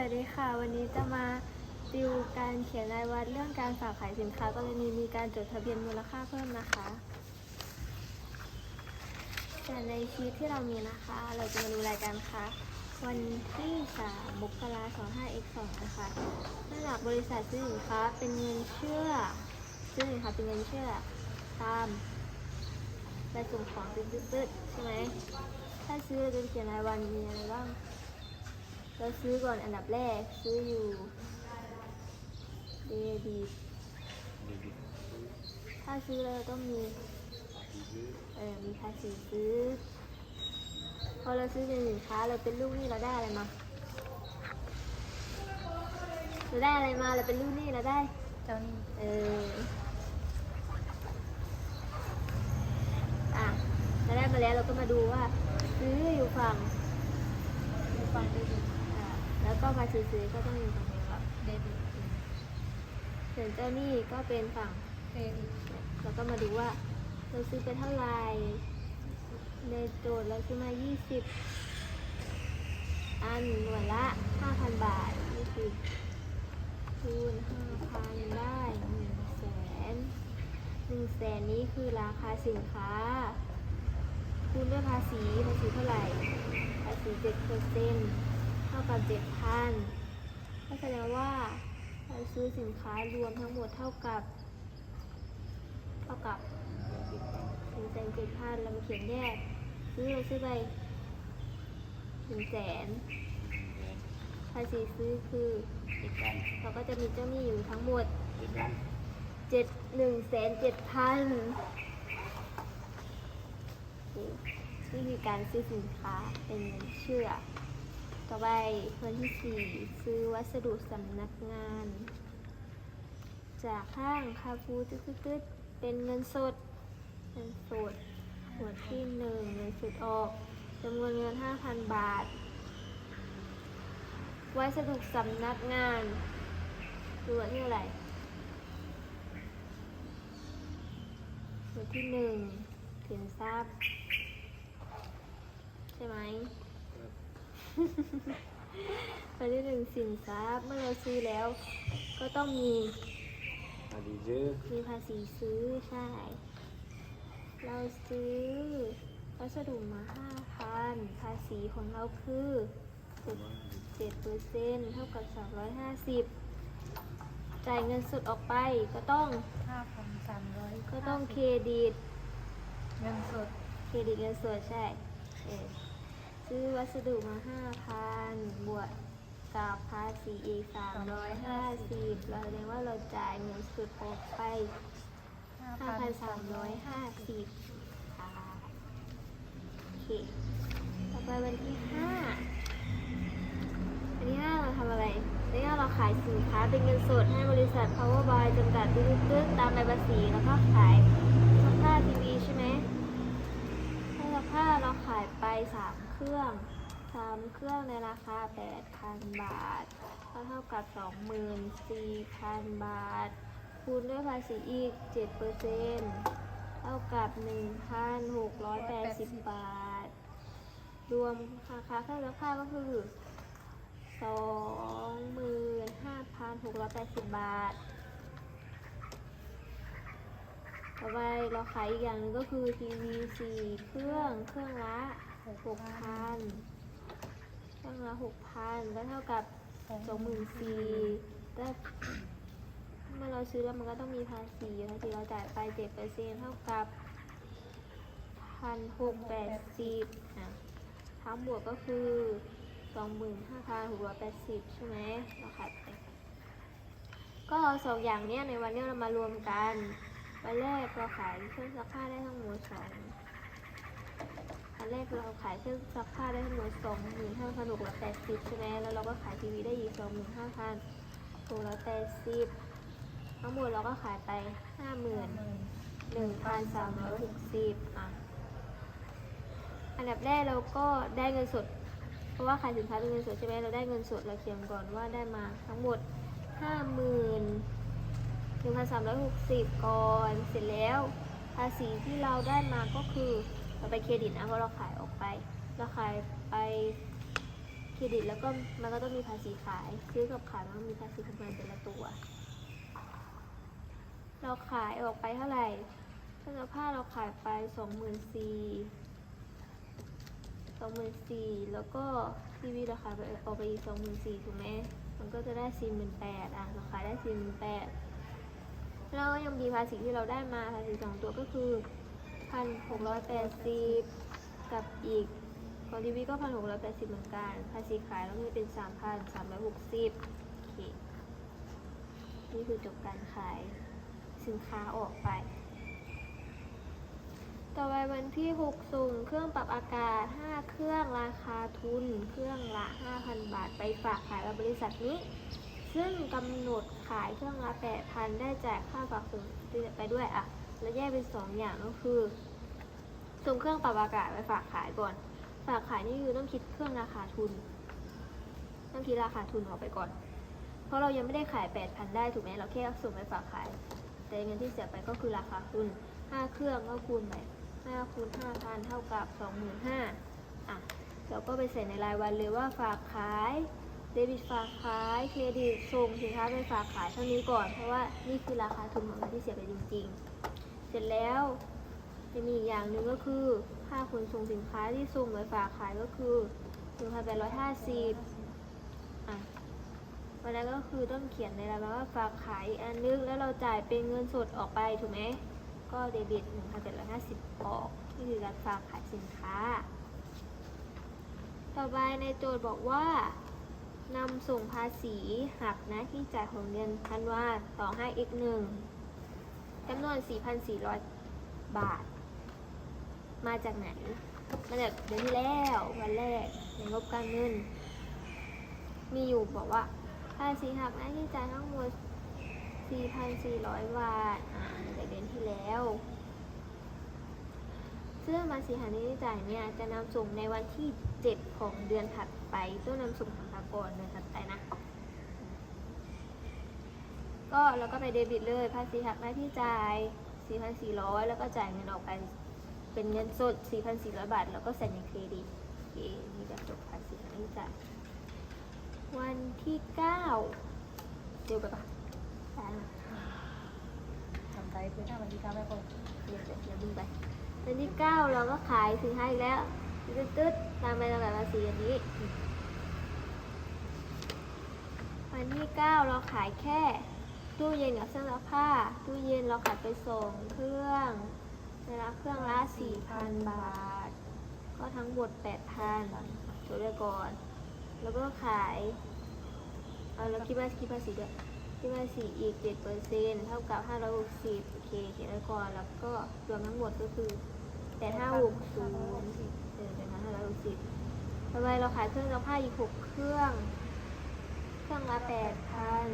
วัสดีค่ะ วันนี้จะมาติวการเขียนรายวัดเรื่องการฝากขายสินค้ากรณีมีการจดทะเบียนมูลค่าเพิ่มนะคะแต่ในชีตที่เรามีนะคะ เราจะมาดูรายการค่ะ วันที่ 3 มกราคม 25 x 2 นะคะนื่องจากบริษัทซื้อสินค้าเป็นเงินเชื่อ ซื้อสินค้าเป็นเงินเชื่อ ตามใบส่งของตึ๊ดๆใช่ไหมถ้าซื้อเราจะเขียนรายวันมีอะไรบ้าง เราซื้อก่อนอันดับแรกซื้ออยู่เดบิตถ้าซื้อเราต้องมีเออมีภาษีซื้อ พอเราซื้อเป็นสินค้าเราเป็นลูกหนี้เราได้อะไรมาเราได้อะไรมาเราเป็นลูกหนี้เราได้เจ้านี่เอออะเราได้มาแล้วเราก็มาดูว่าซื้ออยู่ฝั่งดูฟังเดบิตอ่า แล้วก็ภาษีซื้อก็ต้องอยู่ฝั่งเดียวกับเดบิตส่วนเจ้าหนี้ก็เป็นฝั่งเครดิตแล้วก็มาดูว่าเราซื้อไปเท่าไหร่ในโจทย์เราซื้อมา 20 อันหน่วยละ 5,000 บาท20คูณ5,000 ได้1แสน1แสนนี้คือราคาสินค้า คูณด้วยภาษีภาษีเท่าไหร่ ภาษี7เปอร์เซ็นต์เท่ากับ7,000ก็แสดงว่าเราซื้อสินค้ารวมทั้งหมดเท่ากับ เท่ากับหนึ่งแสนเจ็ดพันเรามาเขียนแยก ซื้อเราซื้อไปหนึ่งแสนภาษีซื้อคือเจ็ดพันเราก็จะมีเจ้าหนี้อยู่ทั้งหมดเจ็ดหนึ่งแสนเจ็ดพันนี่คือการซื้อสินค้าเป็นเงินเชื่อ ต่อไปวันที่สี่ซื้อวัสดุสำนักงาน จากห้างคาฟูตึ๊ดๆเป็นเงินสด เงินสดหัวดที่หนึ่งเงินสดออกจำนวนเงินห้าพันบาท วัสดุสำนักงานดูว่าที่อะไรหัวที่หนึ่งสินทรัพย์ ใช่ไหม หัวดที่หนึ่งสินทรัพย์เมื่อเราซื้อแล้ว ก็ต้องมีอดีซื้อมีภาษีซื้อใช่ เราซื้อวัสดุมาห้าพันภาษีของเราคือเจ็ดเปอร์เซ็นต์เท่ากับสามร้อยห้าสิบจ่ายเงินสดออกไปก็ต้องห้าพันสามร้อยก็ต้องเครดิตเงินสด เครดิตเงินสดใช่เออ ซื้อวัสดุมาห้าพันบวกกับภาษีอีกสามร้อยห้าสิบเราเรียกว่าเราจ่ายเงินสดออกไปห้าพันสามร้อยห้าสิบค่ะโอเคต่อไปวันที่ห้าวันที่ห้าเราทำอะไรวันที่ห้าเราขายสินค้าเป็นเงินสดให้บริษัท Power Boy จำกัดตึ้งตามใบภาษีแล้วก็ขายเสื้อผ้าทีวีใช่ไหมเสื้อผ้าเราขายไปสามเครื่องสามเครื่องในราคาแปดพันบาท ก็เท่ากับสองหมื่นสี่พันบาท คูณด้วยภาษีอีก7เปอร์เซ็นต์เท่ากับ 1,680 บาท รวมราคาเครื่องซักผ้าก็คือ 25,680 บาท ต่อไปเราขายอีกอย่างนึงก็คือทีวี4เครื่องเครื่องละ 6,000เครื่องละ6,000ก็เท่ากับ24,000ได้เมื่อเราซื้อแล้วมันก็ต้องมีภาษีภาษีเราจ่ายไปเจ็ดเปอร์เซ็นเท่ากับพันหกแปดสิบอะทั้งบวกก็คือสองหมื่นห้าพันหกร้อยแปดสิบใช่ไหมเราขายไปก็เอาสองอย่างเนี้ยในวันนี้เรามารวมกันวันแรกเราขายเครื่องซักผ้าได้ทั้งหมดสองันแรกเราขายเครื่องซักผ้าได้ทั้งหมดสองหมื่นห้าพันหกร้อยแปดสิบใช่ไหมแล้วเราก็ขายทีวีได้อีกสองหมื่นห้าพันหกร้อยแปดสิบทั้งหมดเราก็ขายไปห้าหมื่นหนึ่งพันสามร้อยหกสิบอะอันดับแรกเราก็ได้เงินสด เพราะว่าขายสินค้าเป็นเงินสดใช่ไหมเราได้เงินสดเราเขียนก่อนว่าได้มาทั้งหมดห้าหมื่นหนึ่งพันสามร้อยหกสิบก่อนเสร็จแล้ว ภาษีที่เราได้มาก็คือ เราไปเครดิตนะเพราะเราขายออกไป เราขายไปเครดิตแล้วก็มันก็ต้องมีภาษีขาย ซื้อกับขายมันต้องมีภาษีของมันแต่ละตัว เราขายออกไปเท่าไหร่เครื่อผ้าเราขายไปสองหมื่นสี่สองหมื่นสี่แล้วก็ทีวีเราขายไปออกไปอีกสองหมื่นสี่ถูกไหมมันก็จะได้สี่หมื่นแปดอะเราขายได้สี่หมื่นแปดแล้วก็ยังมีภาษีที่เราได้มาภาษีสองตัวก็คือ พันหกร้อยแปดสิบกับอีกของทีวีก็พันหกร้อยแปดสิบเหมือนกัน ภาษีขายเรามีเป็นสามพันสามร้อยหกสิบโอเค นี่คือจบการขายสินค้าออกไป ต่อไปวันที่ 6 ส่งเครื่องปรับอากาศ 5 เครื่องราคาทุน เครื่องละ 5,000 บาท ไปฝากขายกับบริษัทนี้ ซึ่งกำหนดขายเครื่องละ 8,000 ได้จ่ายค่าฝากส่งไปด้วยอะ แล้วแยกเป็น2องอย่างก็คือส่งเครื่องปรับอากาศไปฝากขายก่อน ฝากขายนี่คือต้องคิดเครื่องราคาทุน ต้องคิดราคาทุนออกไปก่อน เพราะเรายังไม่ได้ขาย 8,000 ได้ถูกไหมเราแค่ส่งไปฝากขาย แต่เงินที่เสียไปก็คือราคาทุน 5 เครื่องก็คูณไป5คูณ5,000 เท่ากับ 25,000อะเราก็ไปใส่ในรายวันเลยว่าฝากขายเดบิตฝากขายเครดิตส่งสินค้าไปฝากขายเท่านี้ก่อน เพราะว่านี่คือราคาทุนของเราที่เสียไปจริง ๆ สร็จแล้ว จะมีอีกอย่างหนึ่งก็คือค่าขนส่งสินค้าที่ส่งไปฝากขายก็คือ1,850อะวันนั้นก็คือต้องเขียนในรายวันว่าฝากขายอันนึงแล้วเราจ่ายเป็นเงินสดออกไปถูกไหมก็เดบิต1,750ออกนี่คือการฝากขายสินค้า ต่อไปในโจทย์บอกว่านำส่งภาษีหักน้าที่จ่ายของเดือนธันวาต่อให้อีกหนึ่ง จำนวน 4,400 บาท มาจากไหน มาจากเดือนที่แล้ววันแรกในงบการเงิน มีอยู่บอกว่าภาษีหักหน้าที่จ่ายทั้งหมด 4,400 บาท อ่าในเดือนที่แล้วซึ่งภาษีหักหน้าที่จ่ายเนี่ย จะนำส่งในวันที่ 7 ของเดือนถัดไปต้องนำส่งทางพากรเดือนถัดไปนะ ก็เราก็ไปเดบิตเลยภาษีหักหน้าที่จ่าย 4,400 แล้วก็จ่ายเงินออกไปเป็นเงินสด 4,400 บาท แล้วก็ใส่ในเครดิตโอเคนี่ก็จบภาษีหักหน้าที่จ่าย วันที่เก้าเดี๋ยวไปปะได้ละทำใจคือถ้าวันที่เก้าไม่พอเดี๋ยวเดี๋ยวเดี๋ยวดึงไปวันที่เก้าเราก็ขายสินค้าอีกแล้วตึ๊ดตึ๊ดตามไปตลาดภาษีอันนี้ วันที่เก้าเราขายแค่ ตู้เย็นกับเครื่องซักผ้า ตู้เย็นเราขายไปสองเครื่องในราคาเครื่องละสี่พันบาท ก็ทั้งหมดแปดพันจดไว้ก่อน แล้วก็ขายเอาแล้วคิดว่าคิดภาษีด้วยคิดภาษีอีกเจ็ดเปอร์เซ็นเท่ากับห้าร้อยหกสิบโอเคเขียนไว้ก่อนแล้วก็รวมทั้งหมดก็คือแปดห้าหกศูนย์เออเป็นห้าร้อยหกสิบต่อไปเราขายเครื่องซักผ้าอีกหกเครื่อง เครื่องละแปดพัน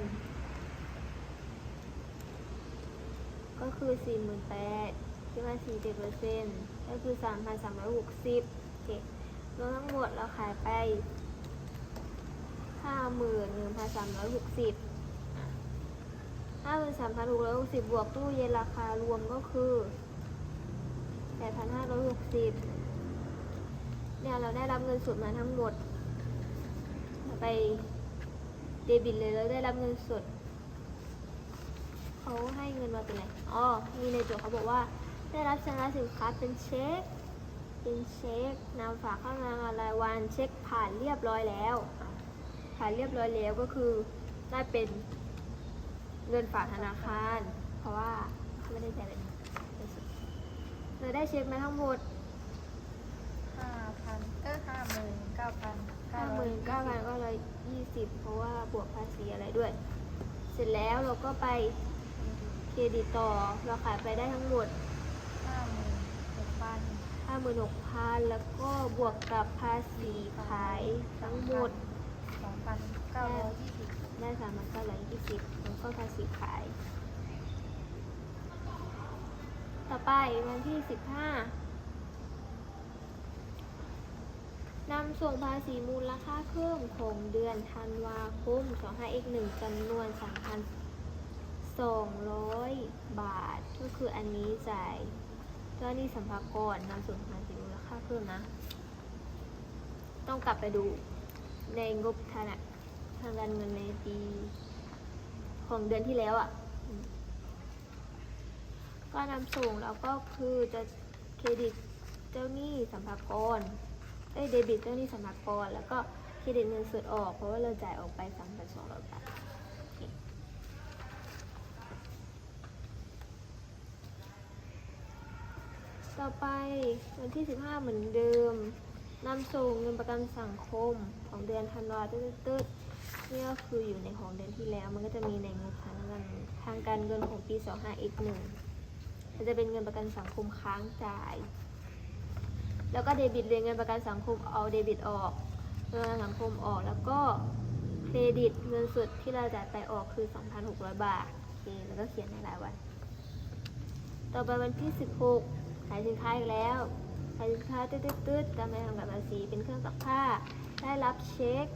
ก็คือสี่หมื่นแปดคิดว่าสี่เจ็ดเปอร์เซ็นต์ก็คือสามพันสามร้อยหกสิบโอเครวมทั้งหมดเราขายไปห้าหมื่นหนึ่งพันสามร้อยหกสิบห้าหมื่นสามพันหกร้อยหกสิบบวกตู้เย็นราคารวมก็คือแปดพันห้าร้อยหกสิบเนี่ยเราได้รับเงินสดมาทั้งหมด ไปเดบิตเลยแล้วได้รับเงินสด เขาให้เงินมาเป็นไรอ๋อมีในโจทย์เขาบอกว่า ได้รับชำระสินค้าเป็นเช็ค เป็นเช็คนำฝากเข้างานรายวันเช็คผ่านเรียบร้อยแล้วอะผ่านเรียบร้อยแล้วก็คือได้เป็นเงินฝากธนาคาร เพราะว่าเขาไม่ได้จ่ายเป็นเงินสดเราได้เช็คมาทั้งหมดห้าพันเออห้าหมื่นเก้าพันห้าหมื่นเก้าพันก็เลยยี่สิบเพราะว่าบวกภาษีอะไรด้วย เสร็จแล้วเราก็ไปเค รดิตต่อ เราขายไปได้ทั้งหมด ห้าหมื่นหกพันห้าหมื่นหกพันแล้วก็บวกกับภาษีขายทั้งหมด สองพันเก้าร้อยยี่สิบได้สามพันเก้าร้อยยี่สิบแล้วก็ภาษีขาย ต่อไปวันที่สิบห้านำส่งภาษีมูลค่าเพิ่มของเดือนธันวาคม25 x 1จำนวน 200 บาท ก็คืออันนี้จ่ายเจ้าหนี้สัมภากรนำส่งภาษีมูลค่าเพิ่มนะ ต้องกลับไปดูในงบฐานะทางการเงินในปีของเดือนที่แล้วอะ่ะ ก็นำส่งแล้วก็คือจะเครดิตเจ้าหนี้สัมภากรเอ้ยเดบิตเจ้าหนี้สัมภากรแล้วก็เครดิตเงินสดออก เพราะว่าเราจ่ายออกไป3,200บาทโอเค ต่อไปวันที่ 15 เหมือนเดิมนำส่งเงินประกันสังคมของเดือนธันวาตึ๊ดตึ๊ดๆนี่ก็คืออยู่ในของเดือนที่แล้ว มันก็จะมีในงบทางการทางการเงินของปี 25 x 1 มันจะเป็นเงินประกันสังคมค้างจ่าย แล้วก็เดบิตเรียนเงินประกันสังคมเอาเดบิตออกเงินประกันสังคมออกแล้วก็เครดิตเงินสดที่เราจ่ายไปออกคือ 2,600 บาทโอเคแล้วก็เขียนในรายวัน ต่อไปวันที่ 16 ขายสินค้าอีกแล้ว ขายสินค้าตืดๆๆตามใบทำกับภาษีเป็นเครื่องซักผ้า ได้รับเช็ค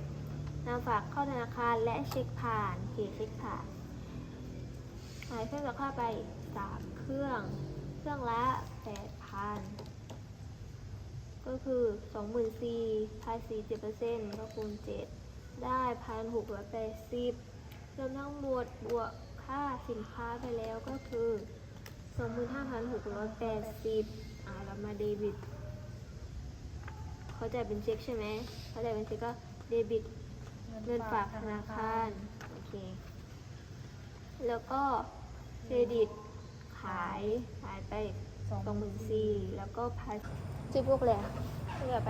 นำฝากเข้าธนาคารและเช็คผ่านเขียนเช็คผ่าน ขายเครื่องซักผ้าไป3เครื่อง เครื่องละ8,000ก็คือ 24,000ภาษี7%ก็คูณ 7 ได้ 1,680รวมทั้งหมดบวกค่าสินค้าไปแล้วก็คือ 25,680อ่าเรามาเดบิต เขาจ่ายเป็นเช็คใช่ไหม เขาจ่ายเป็นเช็คก็เดบิตเงินฝากธนาคาร โอเค แล้วก็เครดิตขายขายไปสองหมื่นสี่แล้วก็พาซื้อพวกแหละเลือไป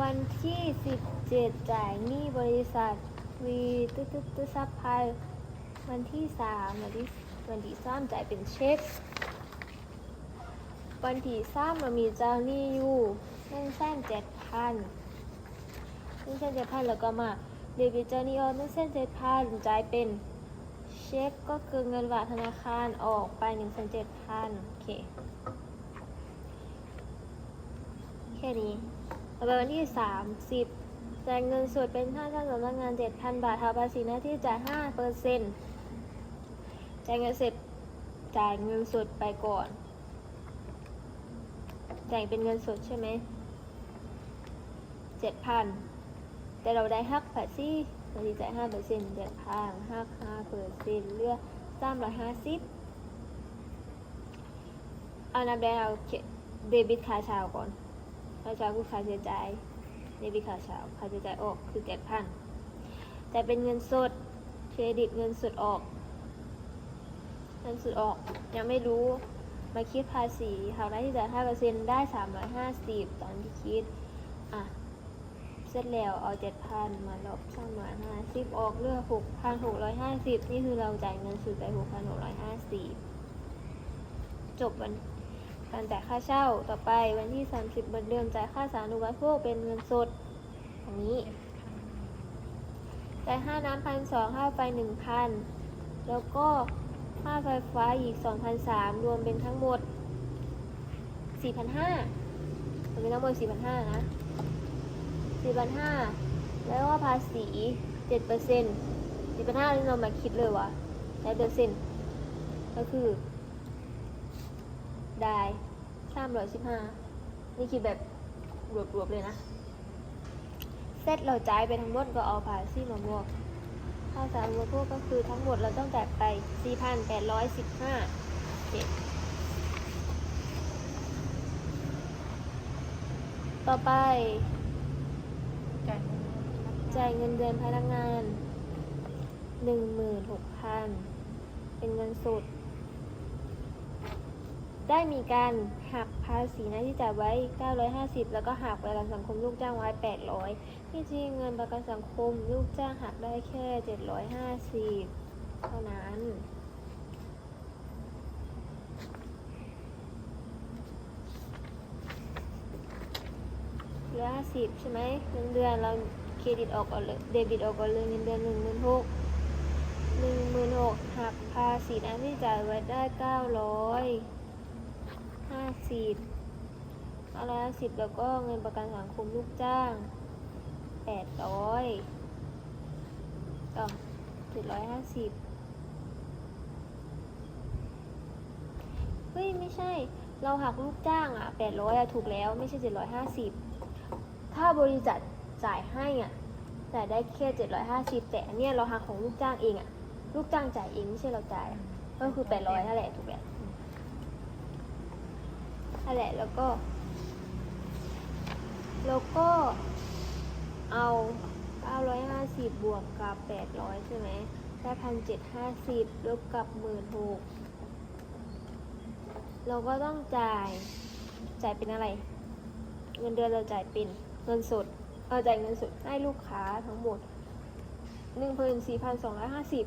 วันที่สิบเจ็ดจ่ายหนี้บริษัทวีตึ๊ดตึ๊ดตึ๊ดซับพายวันที่สามวันที่ วันที่สามจ่ายเป็นเช็ค วันที่สามเรามีเจ้าหนี้อยู่หนึ่งแสนเจ็ดพันหนึ่งแสนเจ็ดพันแล้วก็มาเดบิตเจ้าหนี้ออกหนึ่งแสนเจ็ดพันจ่ายเป็นเช็คก็คือเงินฝากธนาคารออกไปหนึ่งแสนเจ็ดพันโอเคแค่นี้ต่อไปวันที่สามสิบจ่ายเงินสดเป็นค่าจ้างสำนักงานเจ็ดพันบาททาภาษีหน้าที่จ่ายห้าเปอร์เซ็นต์ จ่ายเงินเสร็จจ่ายเงินสดไปก่อน จ่ายเป็นเงินสดใช่ไหมเจ็ดพันแต่เราได้หักภาษีภาษีจ่ายห้าเปอร์เซ็นต์เจ็ดพันหักห้าเปอร์เซ็นต์เหลือสามร้อยห้าสิบเอานับได้เอาเดบิตค่าเช้าก่อนค่าเช้าคือค่าใช้จ่ายเดบิตค่าเช้าค่าใช้จ่ายออกคือเจ็ดพันแต่เป็นเงินสดเครดิตเงินสดออก เงินสุดออกยังไม่รู้มาคิดภาษีหากได้ที่จ่ายห้าเปอร์เซ็นได้สามร้อยห้าสิบตอนที่คิด อะ เสร็จแล้วเอาเจ็ดพันมาลบสามร้อยห้าสิบออกเลือหกพันหกร้อยห้าสิบนี่คือเราจ่ายเงินสุดไปหกพันหกร้อยห้าสิบจบวันการจ่ายค่าเช่าต่อไปวันที่สามสิบวันเดือนจ่ายค่าสาธารณูปโภคเป็นเงินสดอันนี้จ่ายค่าน้ำพันสองค่าไฟหนึ่งพันแล้วก็ ค่าไฟฟ้าอีกสองพันสามรวมเป็นทั้งหมดสี่พันห้ารวมเป็นทั้งหมดสี่พันห้านะสี่พันห้าแล้วก็ภาษีเจ็ดเปอร์เซ็นต์สี่พันห้าเรามาคิดเลยว่าได้เปอร์เซ็นต์ก็คือได้สามร้อยสิบห้านี่คิดแบบรวบๆเลยนะ เสร็จเราจ่ายไปทั้งหมดก็เอาภาษีมาบวก ค่าสาธารณูปโภคก็คือทั้งหมดเราต้องจ่ายไป 4,815เจ็ดต่อไป จ่ายเงินเดือนพนักงาน 16,000 เป็นเงินสด ได้มีการหักภาษีหน้าที่จ่ายไว้ 950 แล้วก็หักประกันสังคมลูกจ้างไว้ 800 ที่จริงเงินประกันสังคมลูกจ้างหักได้แค่ 750 เท่านั้น เหลือสิบใช่ไหมเงินเดือนเราเครดิตออกก่อนเลยเดบิตออกก่อนเลยเงินเดือนหนึ่งหมื่นหกหนึ่งหมื่นหกหักภาษีหน้าที่จ่ายไว้ได้เก้าร้อย ห้าสิบเก้าร้อยห้าสิบแล้วก็เงินประกันสังคมลูกจ้างแปดร้อยต่อเจ็ดร้อยห้าสิบเฮ้ย ไม่ใช่ เราหักลูกจ้างอะแปดร้อยอะถูกแล้วไม่ใช่เจ็ดร้อยห้าสิบถ้าบริษัทจ่ายให้อะจ่ายได้แค่เจ็ดร้อยห้าสิบแต่เนี้ยเราหักของลูกจ้างเองอะ ลูกจ้างจ่ายเองไม่ใช่เราจ่าย ก็คือแปดร้อยนั่นแหละถูกไหม นั่นแหละแล้วก็ แล้วก็เอาเก้าร้อยห้าสิบบวกกับแปดร้อยใช่ไหมได้พันเจ็ดห้าสิบลบกับหมื่นหกเราก็ต้องจ่าย จ่ายเป็นอะไร เงินเดือนเราจ่ายเป็นเงินสดเอาจ่ายเงินสดให้ลูกค้าทั้งหมดหนึ่งพันสี่พันสองร้อยห้าสิบ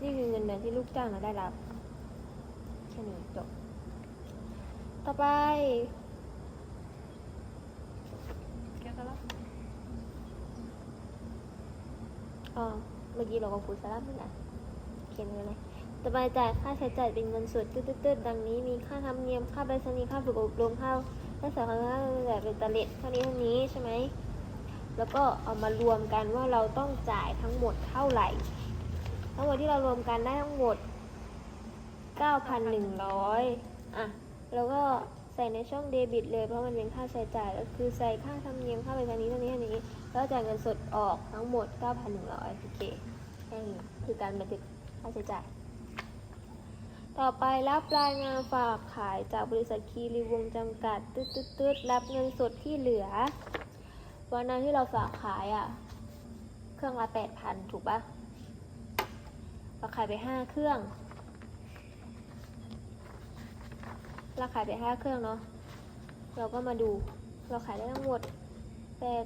นี่คือเงินเดือนที่ลูกจ้างเราได้รับ แค่นี้จบ ต่อไปเกี่ยวกับอ๋อเมื่อกี้เราก็พูดสาระเหมือนกันเขียนไว้เลยต่อไปจ่ายค่าใช้จ่ายเป็นเงินสดตืดๆดังนี้ มีค่าธรรมเนียม ค่าใบสนีค่าฝึกอบรมค่าค่าสาขาค่าแบบเป็นตะเล็ดเท่านี้เท่านี้ใช่ไหม แล้วก็เอามารวมกันว่าเราต้องจ่ายทั้งหมดเท่าไหร่ ทั้งหมดที่เรารวมกันได้ทั้งหมด 9,100 อะ แล้วก็ใส่ในช่องเดบิตเลยเพราะมันเป็นค่าใช้จ่ายก็คือใส่ค่าธรรมเนียมค่าไปรษณีย์เท่านี้เท่านี้ แล้วจ่ายเงินสดออกทั้งหมด 9,100โอเคแค่นี้คือการบันทึกค่าใช้จ่าย ต่อไปรับรายงานฝากขายจากบริษัทคีรีวงจำกัดตึ๊ดตึ๊ดตึ๊ดรับเงินสดที่เหลือ วันนั้นที่เราฝากขายอะ เครื่องละ8,000 ถูกปะเราขายไป 5 เครื่อง เราขายไป5เครื่องเนาะ เราก็มาดู เราขายได้ทั้งหมดแปด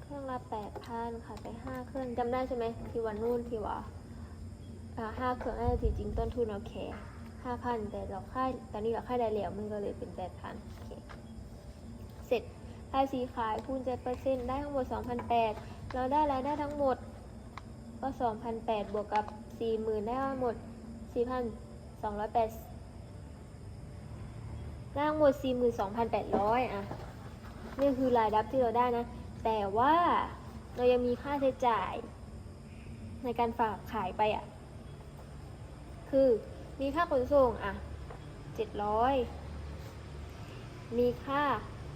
เครื่องละ8,000ขายไป5เครื่องจำได้ใช่ไหมที่วันนู่นที่ว่าห้าเครื่องน่าจะจริงต้นทุนเราแค่ห้าพันแต่เราค่ายตอนนี้เราค่ายได้แล้วมันก็เลยเป็นแปดพันโอเค เสร็จภาษีขายคูณเจ็ดเปอร์เซ็นต์ได้ทั้งหมดสองพันแปดเราได้รายได้ทั้งหมดก็สองพันแปดบวกกับสี่หมื่นได้ทั้งหมดสี่พันสองร้อยแปด ได้ทั้งหมดสี่หมื่นสองพันแปดร้อยอะ นี่คือรายรับที่เราได้นะ แต่ว่าเรายังมีค่าใช้จ่าย ในการฝากขายไปอะ คือมีค่าขนส่งอะเจ็ดร้อยมีค่า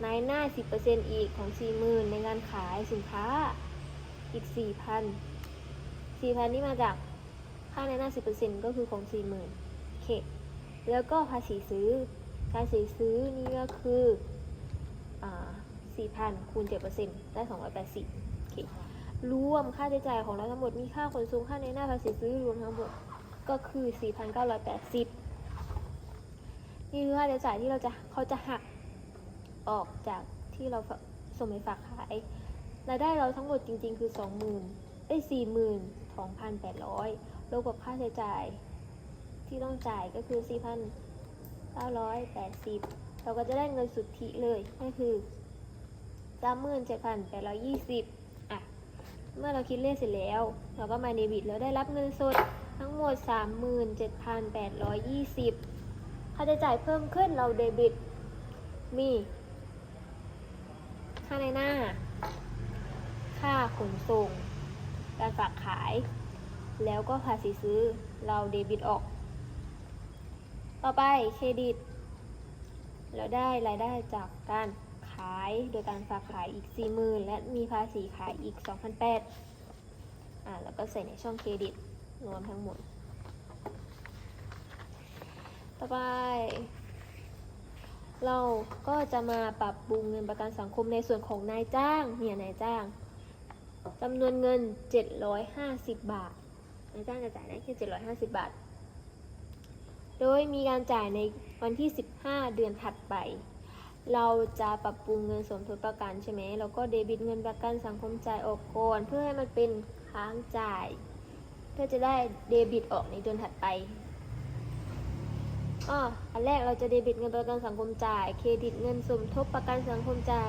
นายหน้าสิบเปอร์เซ็นอีกของสี่หมื่นในการขายสินค้าอีกสี่พันสี่พันนี่มาจากค่าในหน้าสิบเปอร์เซ็นก็คือของสี่หมื่นโอเค แล้วก็ภาษีซื้อ การสีซื้อนี่ก็คืออ่าสี่พันคูณเจ็ดเปอร์เซ็นได้สองร้อยแปดสิบโอเครวมค่าใช้จ่ายของเราทั้งหมด มีค่าขนส่งค่าในหน้าภาษีซื้อรวมทั้งหมดก็คือ 4,980 นี่คือค่าใช้จ่ายที่เราจะเขาจะหักออกจากที่เราส่งไปฝากขายรายได้เราทั้งหมดจริง ๆ คือ 20,000เอ้ย42,800รวมกับค่าใช้จ่ายที่ต้องจ่ายก็คือ 980 เราก็จะได้เงินสุทธิเลยนั่นคือ37,820อะ เมื่อเราคิดเลขเสร็จแล้ว เราก็มาเดบิตแล้วได้รับเงินสดทั้งหมด 37,820 ค่าใช้จ่ายเพิ่มขึ้นเราเดบิต มี ค่าในหน้า ค่าขนส่ง การฝากขาย แล้วก็ภาษีซื้อ เราเดบิตออก ต่อไปเครดิต เราได้รายได้จากการขายโดยการฝากขายอีก 40,000 และมีภาษีขายอีก 2,800อ่าแล้วก็ใส่ในช่องเครดิตรวมทั้งหมด ต่อไป เราก็จะมาปรับปรุงเงินประกันสังคมในส่วนของนายจ้างเนี่ยนายจ้างจำนวนเงิน 750 บาทนายจ้างจะจ่ายได้แค่750 บาท โดยมีการจ่ายในวันที่ 15 เดือนถัดไป เราจะปรับปรุงเงินสมทบประกันใช่ไหมเราก็เดบิตเงินประกันสังคมจ่ายออกก่อนเพื่อให้มันเป็นค้างจ่าย เพื่อจะได้เดบิตออกในเดือนถัดไปอ้ออันแรกเราจะเดบิตเงินประกันสังคมจ่าย เครดิตเงินสมทบประกันสังคมจ่าย